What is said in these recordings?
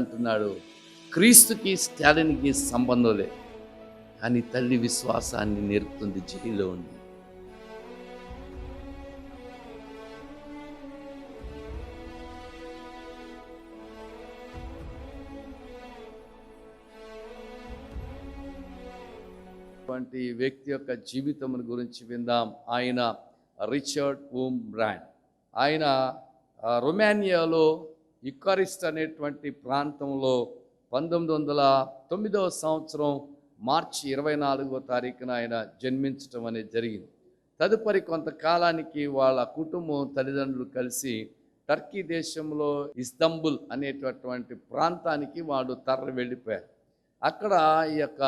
అంటున్నాడు క్రీస్తుకి స్టాలిన్కి సంబంధం లేదు కానీ తల్లి విశ్వాసాన్ని నేర్పుతుంది జైల్లో ఉంది. అటువంటి వ్యక్తి యొక్క జీవితం గురించి విందాం. ఆయన రిచర్డ్ ఓమ్ బ్రాండ్. ఆయన రొమానియాలో ఇక్కరిస్ట్ అనేటువంటి ప్రాంతంలో పంతొమ్మిది వందల తొమ్మిదవ సంవత్సరం మార్చి ఇరవై నాలుగవ తారీఖున ఆయన జన్మించటం అనేది జరిగింది. తదుపరి కొంతకాలానికి వాళ్ళ కుటుంబం తల్లిదండ్రులు కలిసి టర్కీ దేశంలో ఇస్తంబుల్ అనేటటువంటి ప్రాంతానికి వాళ్ళు తరలి వెళ్ళిపోయారు. అక్కడ ఈ యొక్క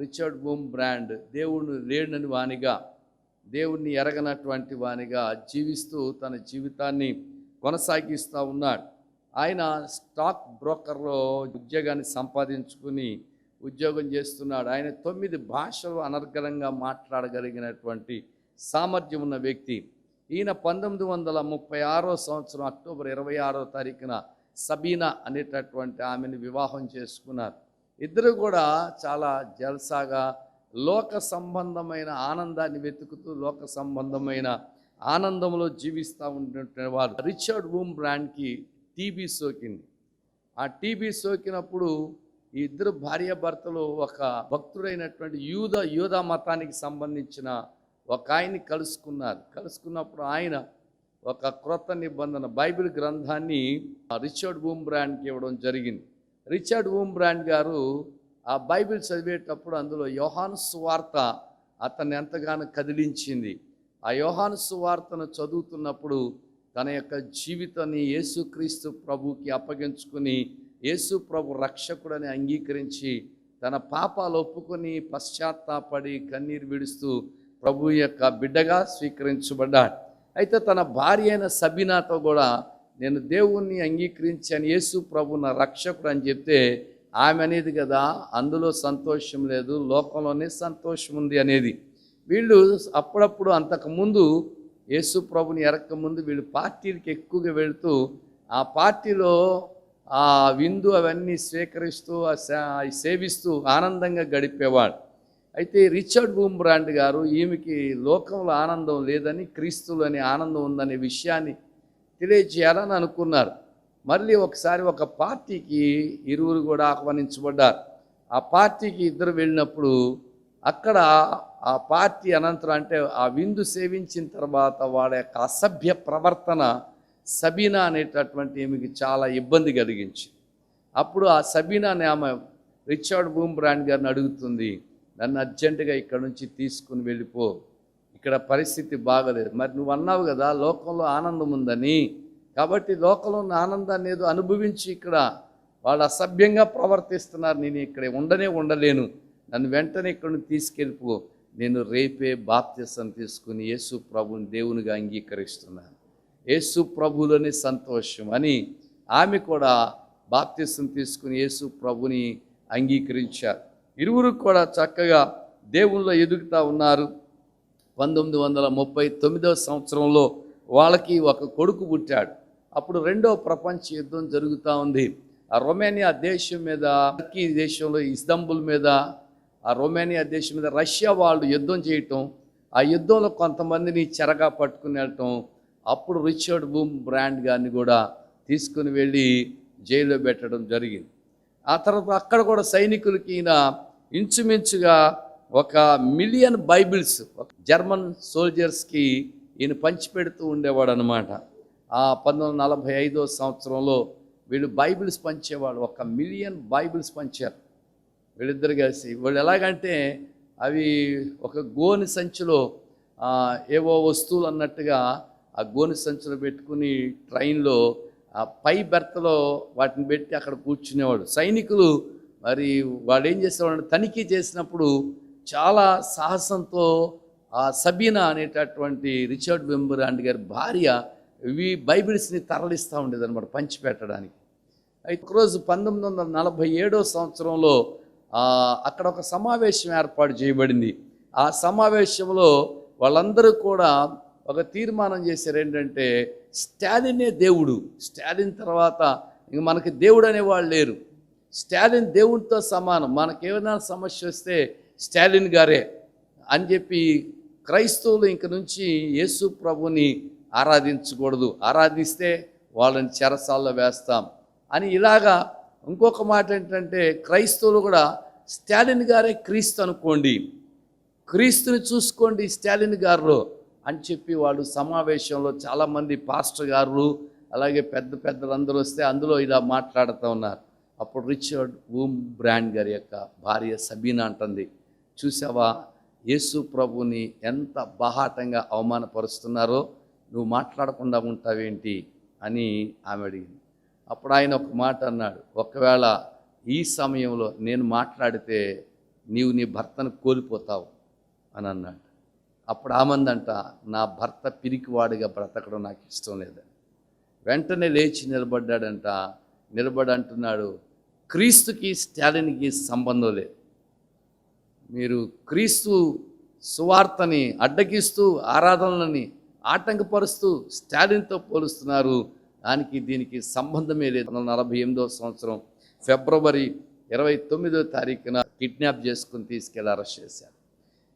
రిచర్డ్ బూమ్ బ్రాండ్ దేవుణ్ణి లేడని వానిగా దేవుణ్ణి ఎరగనటువంటి వానిగా జీవిస్తూ తన జీవితాన్ని కొనసాగిస్తూ ఉన్నాడు. ఆయన స్టాక్ బ్రోకర్లో ఉద్యోగాన్ని సంపాదించుకుని ఉద్యోగం చేస్తున్నాడు. ఆయన తొమ్మిది భాషలు అనర్గళంగా మాట్లాడగలిగినటువంటి సామర్థ్యం ఉన్న వ్యక్తి. ఈయన పంతొమ్మిది వందల ముప్పై ఆరో సంవత్సరం అక్టోబర్ ఇరవై ఆరో తారీఖున సబీనా అనేటటువంటి ఆమెను వివాహం చేసుకున్నారు. ఇద్దరు కూడా చాలా జల్సాగా లోక సంబంధమైన ఆనందాన్ని వెతుకుతూ లోక సంబంధమైన ఆనందంలో జీవిస్తూ ఉంటున్న వారు రిచర్డ్ వూమ్ బ్రాండ్కి టీబీ సోకింది. ఆ టీబీ సోకినప్పుడు ఈ ఇద్దరు భార్యాభర్తలు ఒక భక్తుడైనటువంటి యూద యూద మతానికి సంబంధించిన ఒక ఆయన్ని కలుసుకున్నారు. కలుసుకున్నప్పుడు ఆయన ఒక క్రొత్త నిబంధన బైబిల్ గ్రంథాన్ని ఆ రిచర్డ్ వూమ్ బ్రాండ్కి ఇవ్వడం జరిగింది. రిచర్డ్ వూమ్ బ్రాండ్ గారు ఆ బైబిల్ చదివేటప్పుడు అందులో యోహాను సువార్త అతన్ని ఎంతగానో కదిలించింది. ఆ యోహాను సువార్తను చదువుతున్నప్పుడు తన యొక్క జీవితాన్ని యేసుక్రీస్తు ప్రభుకి అప్పగించుకుని యేసు ప్రభు రక్షకుడని అంగీకరించి తన పాపాలు ఒప్పుకొని పశ్చాత్తాపడి కన్నీరు విడుస్తూ ప్రభు యొక్క బిడ్డగా స్వీకరించబడ్డాడు. అయితే తన భార్య అయిన సబీనాతో కూడా నేను దేవుణ్ణి అంగీకరించాను యేసు ప్రభు నా రక్షకుడు అని చెప్తే ఆమె అనేది కదా అందులో సంతోషం లేదు లోకంలోనే సంతోషం ఉంది అనేది. వీళ్ళు అప్పుడప్పుడు అంతకుముందు యేసు ప్రభుని ఎరక్కముందు వీళ్ళు పార్టీలకి ఎక్కువగా వెళుతూ ఆ పార్టీలో ఆ విందు అవన్నీ స్వీకరిస్తూ ఆ సేవిస్తూ ఆనందంగా గడిపేవాడు. అయితే రిచర్డ్ బూమ్బ్రాండ్ గారు ఈమెకి లోకంలో ఆనందం లేదని క్రీస్తులోని ఆనందం ఉందనే విషయాన్ని తెలియజేయాలని అనుకున్నారు. మళ్ళీ ఒకసారి ఒక పార్టీకి ఇరువురు కూడా ఆహ్వానించబడ్డారు. ఆ పార్టీకి ఇద్దరు వెళ్ళినప్పుడు అక్కడ ఆ పార్టీ అనంతరం అంటే ఆ విందు సేవించిన తర్వాత వాళ్ళ యొక్క అసభ్య ప్రవర్తన సబీనా అనేటటువంటి ఈమెకి చాలా ఇబ్బంది కలిగించి అప్పుడు ఆ సబీనా అనే ఆమె రిచర్డ్ బూమ్ బ్రాండ్ గారిని అడుగుతుంది నన్ను అర్జెంటుగా ఇక్కడ నుంచి తీసుకుని వెళ్ళిపో ఇక్కడ పరిస్థితి బాగలేదు. మరి నువ్వు అన్నావు కదా లోకంలో ఆనందం ఉందని. కాబట్టి లోకంలో ఉన్న ఆనందాన్ని ఏదో అనుభవించి ఇక్కడ వాళ్ళు అసభ్యంగా ప్రవర్తిస్తున్నారు. నేను ఇక్కడ ఉండనే ఉండలేను. నన్ను వెంటనే ఇక్కడ నుంచి తీసుకెళ్ళిపో. నేను రేపే బాప్త్యసం తీసుకుని యేసు ప్రభుని దేవునిగా అంగీకరిస్తున్నాను. యేసు ప్రభులోని సంతోషం అని ఆమె కూడా బాప్త్యసం తీసుకుని యేసు ప్రభుని అంగీకరించారు. ఇరువురు కూడా చక్కగా దేవుల్లో ఎదుగుతూ ఉన్నారు. పంతొమ్మిది వందల ముప్పై తొమ్మిదవ సంవత్సరంలో వాళ్ళకి ఒక కొడుకు పుట్టాడు. అప్పుడు రెండో ప్రపంచ యుద్ధం జరుగుతూ ఉంది. ఆ రొమేనియా దేశం మీద టర్కీ దేశంలో ఇస్తంబుల్ మీద ఆ రొమేనియా దేశం మీద రష్యా వాళ్ళు యుద్ధం చేయటం ఆ యుద్ధంలో కొంతమందిని చెరగా పట్టుకుని వెళ్ళటం అప్పుడు రిచర్డ్ బూమ్ బ్రాండ్ గారిని కూడా తీసుకుని వెళ్ళి జైల్లో పెట్టడం జరిగింది. ఆ తర్వాత అక్కడ కూడా సైనికులకి ఈయన ఇంచుమించుగా ఒక మిలియన్ బైబిల్స్ జర్మన్ సోల్జర్స్కి ఈయన పంచిపెడుతూ ఉండేవాడు అనమాట ఆ పంతొమ్మిది వందల నలభై ఐదో సంవత్సరంలో వీళ్ళు బైబిల్స్ పంచేవాడు ఒక మిలియన్ బైబిల్స్ పంచారు. వీళ్ళిద్దరు కలిసి వాళ్ళు ఎలాగంటే అవి ఒక గోని సంచిలో ఏవో వస్తువులు అన్నట్టుగా ఆ గోని సంచులు పెట్టుకుని ట్రైన్లో ఆ పై బెర్తలో వాటిని పెట్టి అక్కడ కూర్చునేవాడు. సైనికులు మరి వాడు ఏం చేసేవాడు తనిఖీ చేసినప్పుడు చాలా సాహసంతో ఆ సబీనా అనేటటువంటి రిచర్డ్ వెంబరాండ్ గారి భార్య ఇవి బైబిల్స్ని తరలిస్తూ ఉండేది అనమాట పంచిపెట్టడానికి. అయితే ఒకరోజు పంతొమ్మిది వందల నలభై ఏడో సంవత్సరంలో అక్కడ ఒక సమావేశం ఏర్పాటు చేయబడింది. ఆ సమావేశంలో వాళ్ళందరూ కూడా ఒక తీర్మానం చేశారు ఏంటంటే స్టాలినే దేవుడు. స్టాలిన్ తర్వాత ఇంక మనకి దేవుడు అనేవాళ్ళు లేరు. స్టాలిన్ దేవునితో సమానం. మనకేమైనా సమస్య వస్తే స్టాలిన్ గారే అని చెప్పి క్రైస్తవులు ఇంక నుంచి యేసు ప్రభుని ఆరాధించకూడదు. ఆరాధిస్తే వాళ్ళని చెరసాల్లో వేస్తాం. అని ఇలాగా ఇంకొక మాట ఏంటంటే క్రైస్తవులు కూడా స్టాలిన్ గారే క్రీస్తు అనుకోండి. క్రీస్తుని చూసుకోండి స్టాలిన్ గారు అని చెప్పి వాళ్ళు సమావేశంలో చాలామంది పాస్టర్ గారు అలాగే పెద్ద పెద్దలందరూ వస్తే అందులో ఇలా మాట్లాడుతూ ఉన్నారు. అప్పుడు రిచర్డ్ వూమ్ బ్రాండ్ గారి యొక్క భార్య సబీనా అంటుంది చూసావా యేసు ప్రభుని ఎంత బాహాటంగా అవమానపరుస్తున్నారో నువ్వు మాట్లాడకుండా ఉంటావేంటి? అని ఆమె అడిగింది. అప్పుడు ఆయన ఒక మాట అన్నాడు ఒకవేళ ఈ సమయంలో నేను మాట్లాడితే నీవు నీ భర్తను కోల్పోతావు అని అన్నాడు. అప్పుడు ఆమందంట నా భర్త పిరికివాడిగా బ్రతకడం నాకు ఇష్టం లేదని వెంటనే లేచి నిలబడ్డాడంట. నిలబడి అంటున్నాడు క్రీస్తుకి స్టాలిన్కి సంబంధం లేదు. మీరు క్రీస్తు సువార్తని అడ్డగిస్తూ ఆరాధనలని ఆటంకపరుస్తూ స్టాలిన్తో పోలుస్తున్నారు. దానికి దీనికి సంబంధమే లేదు. వందల నలభై ఎనిమిదో సంవత్సరం ఫిబ్రవరి ఇరవై తొమ్మిదో తారీఖున కిడ్నాప్ చేసుకుని తీసుకెళ్ళి అరెస్ట్ చేశారు.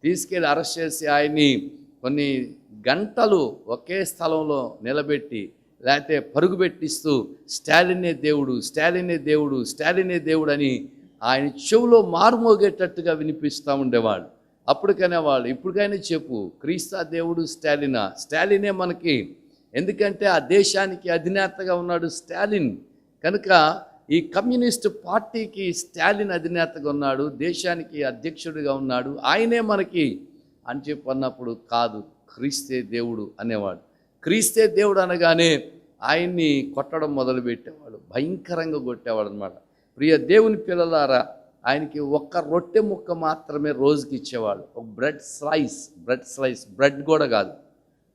తీసుకెళ్ళి అరెస్ట్ చేసి ఆయన్ని కొన్ని గంటలు ఒకే స్థలంలో నిలబెట్టి లేకపోతే పరుగు పెట్టిస్తూ స్టాలినే దేవుడు స్టాలినే దేవుడు స్టాలినే దేవుడు అని ఆయన చెవులో మారుమోగేటట్టుగా వినిపిస్తూ ఉండేవాడు అప్పటికైనా వాళ్ళు ఇప్పటికైనా చెప్పు క్రీస్తా దేవుడు స్టాలినా? స్టాలినే మనకి. ఎందుకంటే ఆ దేశానికి అధినేతగా ఉన్నాడు స్టాలిన్. కనుక ఈ కమ్యూనిస్ట్ పార్టీకి స్టాలిన్ అధినేతగా ఉన్నాడు దేశానికి అధ్యక్షుడిగా ఉన్నాడు ఆయనే మనకి అని చెప్పన్నప్పుడు కాదు క్రీస్తే దేవుడు అనేవాడు. క్రీస్తే దేవుడు అనగానే ఆయన్ని కొట్టడం మొదలుపెట్టేవాడు భయంకరంగా కొట్టేవాడు అనమాట ప్రియ దేవుని పిల్లలారా ఆయనకి ఒక్క రొట్టె ముక్క మాత్రమే రోజుకి ఇచ్చేవాడు. ఒక bread slice bread slice bread కూడా కాదు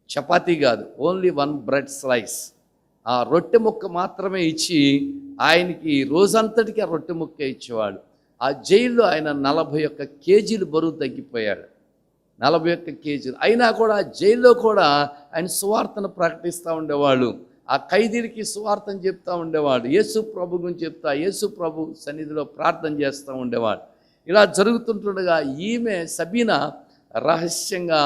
చపాతీ కాదు ఓన్లీ వన్ బ్రెడ్ స్లైస్. ఆ రొట్టె ముక్క మాత్రమే ఇచ్చి ఆయనకి రోజంతటికి ఆ రొట్టె ముక్క ఇచ్చేవాడు. ఆ జైల్లో ఆయన నలభై ఒక్క కేజీలు బరువు తగ్గిపోయాడు. నలభై ఒక్క కేజీలు. అయినా కూడా జైల్లో కూడా ఆయన సువార్తను ప్రకటిస్తూ ఉండేవాళ్ళు ఆ ఖైదీలకి సువార్తను చెప్తూ ఉండేవాడు. యేసు ప్రభు గురించి చెప్తా యేసు ప్రభు సన్నిధిలో ప్రార్థన చేస్తూ ఉండేవాడు. ఇలా జరుగుతుంటుండగా ఈమె సబీనా రహస్యంగా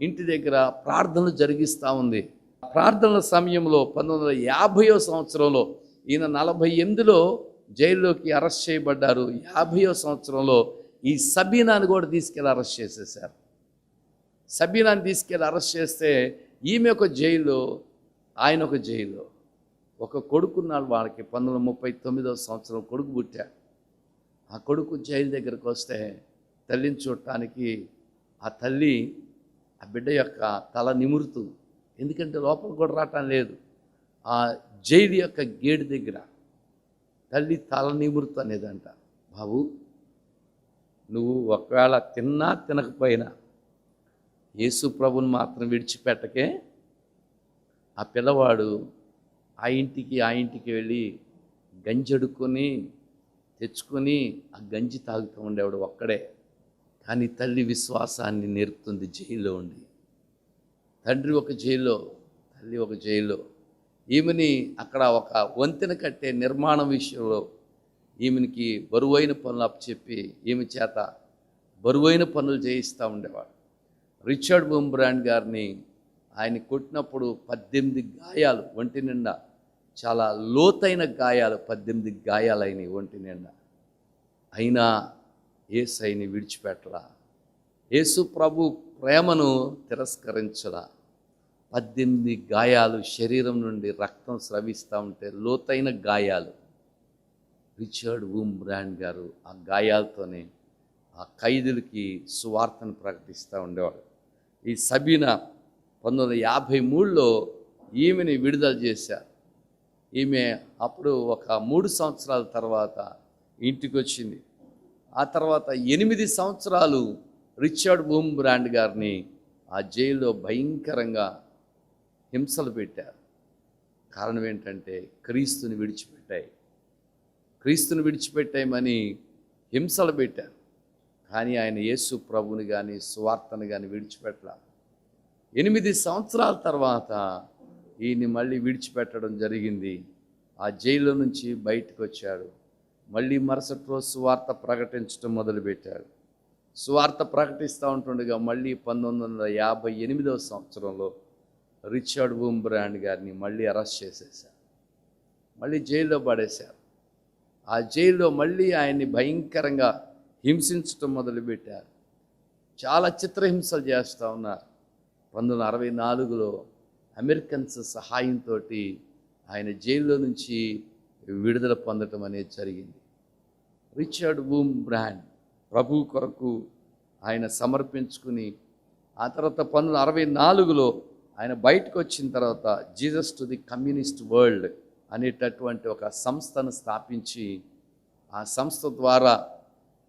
ఇంటి దగ్గర ప్రార్థనలు జరిగిస్తూ ఉంది. ప్రార్థనల సమయంలో పంతొమ్మిది వందల యాభైయో సంవత్సరంలో ఈయన నలభై ఎనిమిదిలో జైల్లోకి అరెస్ట్ చేయబడ్డారు. యాభైయో సంవత్సరంలో ఈ సబీనాను కూడా తీసుకెళ్ళి అరెస్ట్ చేసేసారు సబీనాని తీసుకెళ్ళి అరెస్ట్ చేస్తే ఈమె ఒక జైల్లో ఆయన ఒక జైల్లో ఒక కొడుకున్నాడు వాళ్ళకి పంతొమ్మిది వందల ముప్పై తొమ్మిదవ సంవత్సరం కొడుకు పుట్టాడు. ఆ కొడుకు జైలు దగ్గరకు వస్తే తల్లిని చూడటానికి ఆ తల్లి ఆ బిడ్డ యొక్క తల నిమురుతుంది. ఎందుకంటే లోపల కూడా రావటం లేదు. ఆ జైలు యొక్క గేటు దగ్గర తల్లి తల నిమురుతు అనేదంట. బాబు నువ్వు ఒకవేళ తిన్నా తినకపోయినా యేసు ప్రభుని మాత్రం విడిచిపెట్టకే ఆ పిల్లవాడు ఆ ఇంటికి ఆ ఇంటికి వెళ్ళి గంజడుకొని తెచ్చుకొని ఆ గంజి తాగుతూ ఉండేవాడు ఒక్కడే. కానీ తల్లి విశ్వాసాన్ని నేర్పుతుంది జైల్లో ఉండి. తండ్రి ఒక జైల్లో తల్లి ఒక జైల్లో. ఈమెని అక్కడ ఒక వంతెన కట్టే నిర్మాణం విషయంలో ఈమెనికి బరువైన పనులు అప్పచెప్పి ఈమె చేత బరువైన పనులు చేయిస్తూ ఉండేవాడు. రిచర్డ్ బొంబ్రాండ్ గారిని ఆయన కొట్టినప్పుడు పద్దెనిమిది గాయాలు ఒంటి నిండా చాలా లోతైన గాయాలు పద్దెనిమిది గాయాలు అయినాయి ఒంటి నిండా. అయినా ఏసైని విడిచిపెట్టలా? యేసు ప్రభు ప్రేమను తిరస్కరించడా? పద్దెనిమిది గాయాలు శరీరం నుండి రక్తం స్రవిస్తూ ఉంటే లోతైన గాయాలు. రిచర్డ్ వూమ్ బ్రాండ్ గారు ఆ గాయాలతోనే ఆ ఖైదులకి సువార్తను ప్రకటిస్తూ ఉండేవాడు. ఈ సబీన పంతొమ్మిది వందల యాభై మూడులో ఈమెని విడుదల చేశారు. ఈమె అప్పుడు ఒక మూడు సంవత్సరాల తర్వాత ఇంటికి వచ్చింది ఆ తర్వాత ఎనిమిది సంవత్సరాలు రిచర్డ్ బూమ్ బ్రాండ్ గారిని ఆ జైల్లో భయంకరంగా హింసలు పెట్టారు. కారణం ఏంటంటే క్రీస్తుని విడిచిపెట్టాయి. క్రీస్తుని విడిచిపెట్టాయమని హింసలు పెట్టారు. కానీ ఆయన యేసు ప్రభుని కానీ సువార్తను కానీ విడిచిపెట్టలా. ఎనిమిది సంవత్సరాల తర్వాత ఈయన్ని మళ్ళీ విడిచిపెట్టడం జరిగింది. ఆ జైల్లో నుంచి బయటకు వచ్చాడు మళ్ళీ మరుసటి రోజు సువార్త ప్రకటించడం మొదలుపెట్టాడు. సువార్త ప్రకటిస్తూ ఉంటుండగా మళ్ళీ పంతొమ్మిది వందల యాభై ఎనిమిదవ సంవత్సరంలో రిచర్డ్ వూమ్ బ్రాండ్ గారిని మళ్ళీ అరెస్ట్ చేసేసారు మళ్ళీ జైల్లో పడేశారు. ఆ జైల్లో మళ్ళీ ఆయన్ని భయంకరంగా హింసించటం మొదలుపెట్టారు. చాలా చిత్రహింసలు చేస్తూ ఉన్నారు. పంతొమ్మిది వందల అరవై నాలుగులో అమెరికన్స్ సహాయంతో ఆయన జైల్లో నుంచి విడుదల పొందటం అనేది జరిగింది. రిచర్డ్ వూమ్ బ్రాండ్ ప్రభు కొరకు ఆయన సమర్పించుకుని ఆ తర్వాత పంతొమ్మిది అరవై నాలుగులో ఆయన బయటకు వచ్చిన తర్వాత Jesus to the communist world అనేటటువంటి ఒక సంస్థను స్థాపించి ఆ సంస్థ ద్వారా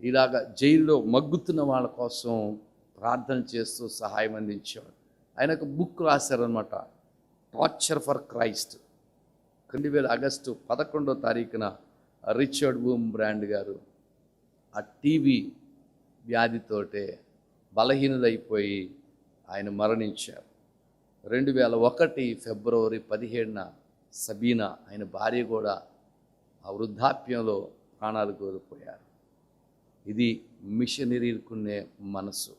ఇలాగ జైల్లో మగ్గుతున్న వాళ్ళ కోసం ప్రార్థన చేస్తూ సహాయం అందించేవాడు. ఆయన ఒక బుక్ రాశారనమాట టార్చర్ ఫర్ క్రైస్ట్ రెండు వేల ఆగస్టు పదకొండో తారీఖున రిచర్డ్ బూమ్ బ్రాండ్ గారు ఆ టీవీ వ్యాధితోటే బలహీనులైపోయి ఆయన మరణించారు. రెండు వేల ఒకటి ఫిబ్రవరి పదిహేడున సబీనా ఆయన భార్య కూడా ఆ వృద్ధాప్యంలో ప్రాణాలు కోల్పోయారు. ఇది మిషనరీకునే మనసు.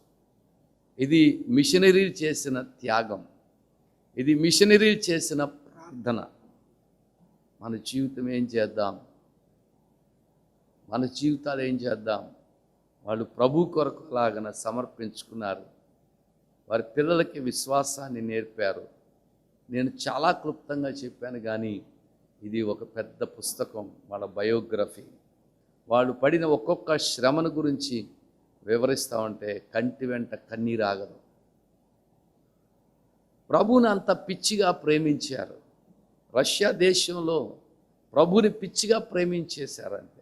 ఇది మిషనరీ చేసిన త్యాగం. ఇది మిషనరీ చేసిన ప్రార్థన. మన జీవితం ఏం చేద్దాం? మన జీవితాలు ఏం చేద్దాం? వాళ్ళు ప్రభు కొరకు లాగన సమర్పించుకున్నారు. వారి పిల్లలకి విశ్వాసాన్ని నేర్పారు. నేను చాలా క్లుప్తంగా చెప్పాను కానీ ఇది ఒక పెద్ద పుస్తకం వాళ్ళ బయోగ్రఫీ. వాళ్ళు పడిన ఒక్కొక్క శ్రమను గురించి వివరిస్తూ ఉంటే కంటి వెంట కన్నీరాగదు ప్రభుని అంత పిచ్చిగా ప్రేమించారు. రష్యా దేశంలో ప్రభుని పిచ్చిగా ప్రేమించేశారని.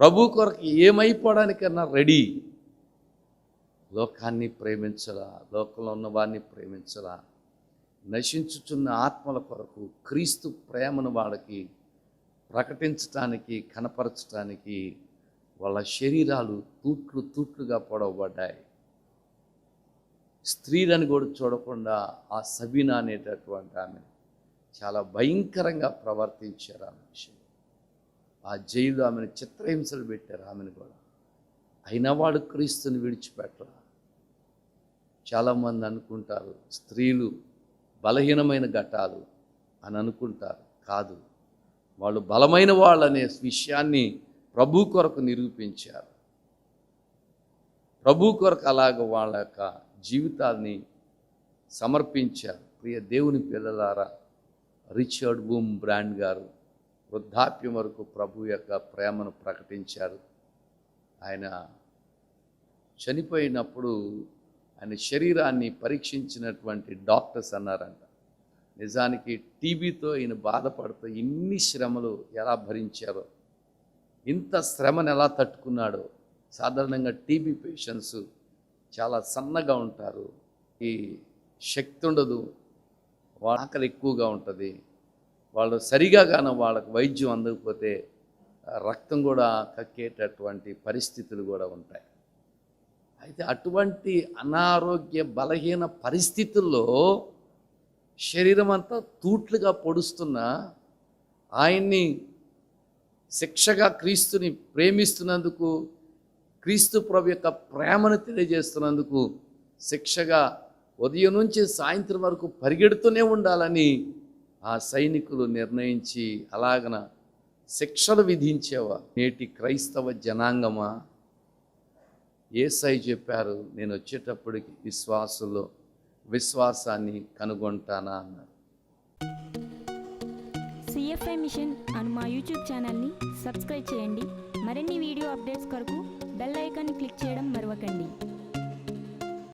ప్రభు కొరకు ఏమైపోవడానికన్నా రెడీ. లోకాన్ని ప్రేమించరా లోకంలో ఉన్న వారిని ప్రేమించరా? నశించుచున్న ఆత్మల కొరకు క్రీస్తు ప్రేమను వాళ్ళకి ప్రకటించటానికి కనపరచటానికి వాళ్ళ శరీరాలు తూట్లు తూట్లుగా పొడవబడ్డాయి. స్త్రీలను కూడా చూడకుండా ఆ సబీనా అనేటటువంటి ఆమె చాలా భయంకరంగా ప్రవర్తించారు ఆమె విషయం ఆ జైలు ఆమెను చిత్రహింసలు పెట్టారు ఆమెను కూడా. అయినా వాడు క్రీస్తుని విడిచిపెట్టరా? చాలామంది అనుకుంటారు స్త్రీలు బలహీనమైన ఘటాలు అని అనుకుంటారు. కాదు. వాళ్ళు బలమైన వాళ్ళనే విషయాన్ని ప్రభు కొరకు నిరూపించారు. ప్రభు కొరకు అలాగ వాళ్ళ యొక్క జీవితాల్ని సమర్పించారు. ప్రియ దేవుని పిల్లలారా రిచర్డ్ బూమ్ బ్రాండ్ గారు వృద్ధాప్యం వరకు ప్రభు యొక్క ప్రేమను ప్రకటించారు. ఆయన చనిపోయినప్పుడు ఆయన శరీరాన్ని పరీక్షించినటువంటి డాక్టర్స్ అన్నారంట. నిజానికి టీబీతో ఈయన బాధపడుతూ ఇన్ని శ్రమలు ఎలా భరించారో ఇంత శ్రమను ఎలా తట్టుకున్నాడో సాధారణంగా టీబీ పేషెంట్స్ చాలా సన్నగా ఉంటారు. ఈ శక్తి ఉండదు ఆకలి ఎక్కువగా ఉంటుంది వాళ్ళు సరిగా కానీ వాళ్ళకు వైద్యం అందకపోతే రక్తం కూడా కక్కేటటువంటి పరిస్థితులు కూడా ఉంటాయి. అయితే అటువంటి అనారోగ్య బలహీన పరిస్థితుల్లో శరీరం అంతా తూట్లుగా పొడుస్తున్న ఆయన్ని శిక్షగా క్రీస్తుని ప్రేమిస్తున్నందుకు క్రీస్తు ప్రభు యొక్క ప్రేమను తెలియజేస్తున్నందుకు శిక్షగా ఉదయం నుంచి సాయంత్రం వరకు పరిగెడుతూనే ఉండాలని ఆ సైనికులు నిర్ణయించి అలాగన శిక్షలు విధించేవా. నేటి క్రైస్తవ జనాంగమా? ఏసై చెప్పారు నేను వచ్చేటప్పటికి విశ్వాసులో విశ్వాసాన్ని కనుగొంటానా? అన్నారు. సిఎఫ్ఐ మిషన్ అను మా యూట్యూబ్ ఛానల్ని సబ్స్క్రైబ్ చేయండి. మరిన్ని వీడియో అప్డేట్స్ కొరకు బెల్ ఐకాన్ని క్లిక్ చేయడం మరవకండి.